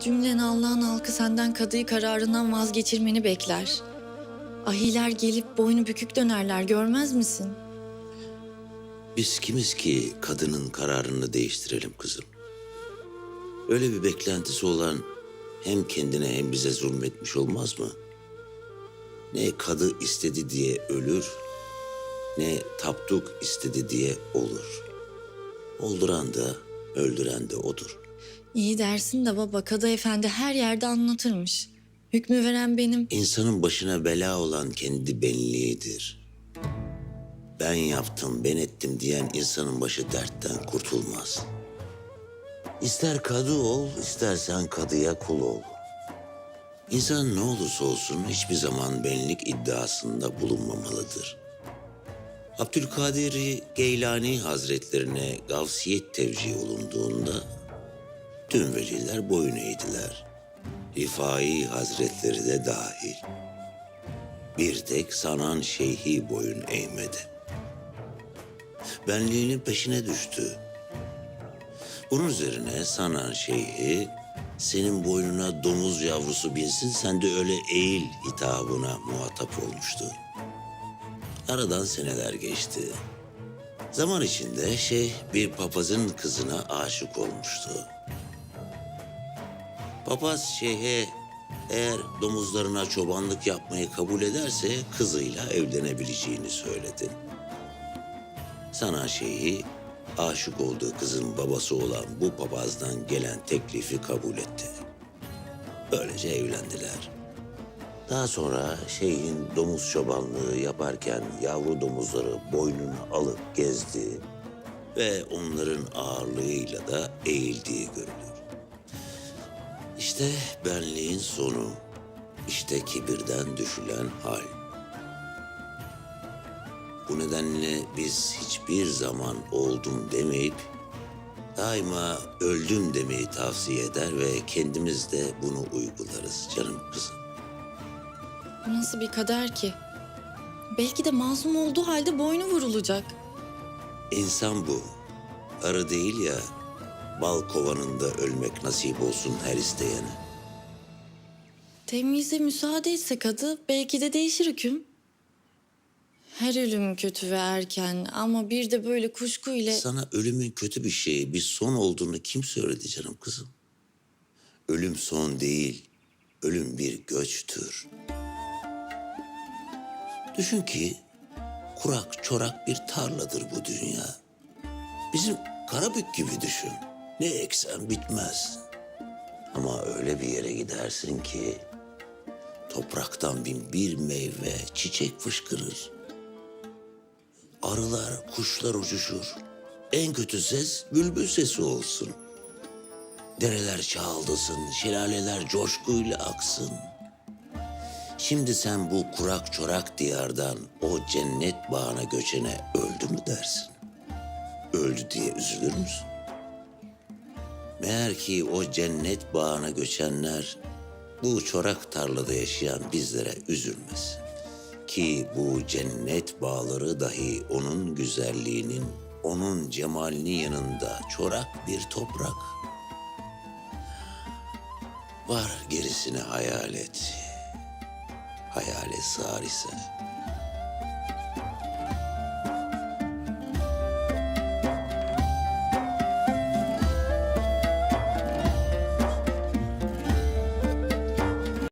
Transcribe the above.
Cümlen Allah'ın halkı senden kadıyı kararından vazgeçirmeni bekler. Ahiler gelip boynu bükük dönerler görmez misin? Biz kimiz ki kadının kararını değiştirelim kızım? Öyle bir beklentisi olan hem kendine hem bize zulmetmiş olmaz mı? Ne kadı istedi diye ölür, ne tapduk istedi diye olur. Olduran da, öldüren de odur. İyi dersin de baba Kadı Efendi her yerde anlatırmış. Hükmü veren benim. İnsanın başına bela olan kendi benliğidir. Ben yaptım, ben ettim diyen insanın başı dertten kurtulmaz. İster kadı ol, istersen kadıya kul ol. İnsan ne olursa olsun hiçbir zaman benlik iddiasında bulunmamalıdır. Abdülkadir Geylani Hazretlerine gavsiyet tevcih olunduğunda tüm veliler boyun eğdiler. Rifai Hazretleri de dahil. Bir tek Sanan Şeyhi boyun eğmedi. Benliğinin peşine düştü. Bunun üzerine Sanan Şeyhi senin boynuna domuz yavrusu binsin sen de öyle eğil hitabına muhatap olmuştu. Aradan seneler geçti. Zaman içinde şeyh bir papazın kızına aşık olmuştu. Papaz şeyhe eğer domuzlarına çobanlık yapmayı kabul ederse kızıyla evlenebileceğini söyledi. Sana şeyhi aşık olduğu kızın babası olan bu papazdan gelen teklifi kabul etti. Böylece evlendiler. Daha sonra şeyhin domuz çobanlığı yaparken yavru domuzları boynuna alıp gezdi ve onların ağırlığıyla da eğildiği görülür. İşte benliğin sonu. İşte kibirden düşülen hal. Bu nedenle biz hiçbir zaman oldum demeyip daima öldüm demeyi tavsiye eder ve kendimiz de bunu uygularız canım kızım. Bu nasıl bir kader ki? Belki de mazlum olduğu halde boynu vurulacak. İnsan bu. Arı değil ya, bal kovanında ölmek nasip olsun her isteyene. Temize müsaade etse kadı belki de değişir hüküm. Her ölüm kötü ve erken ama bir de böyle kuşku ile... Sana ölümün kötü bir şey, bir son olduğunu kim söyledi canım kızım? Ölüm son değil, ölüm bir göçtür. Düşün ki kurak çorak bir tarladır bu dünya. Bizim Karabük gibi düşün. Ne eksen bitmez. Ama öyle bir yere gidersin ki topraktan bin bir meyve, çiçek fışkırır. Arılar, kuşlar uçuşur. En kötü ses bülbül sesi olsun. Dereler çağıldasın, şelaleler coşkuyla aksın. Şimdi sen bu kurak çorak diyardan o cennet bağına göçene öldü mü dersin? Öldü diye üzülür müsün? Meğer ki o cennet bağına göçenler bu çorak tarlada yaşayan bizlere üzülmesin. Ki bu cennet bağları dahi onun güzelliğinin, onun cemalinin yanında çorak bir toprak. Var gerisini hayal et. Hayale sığar ise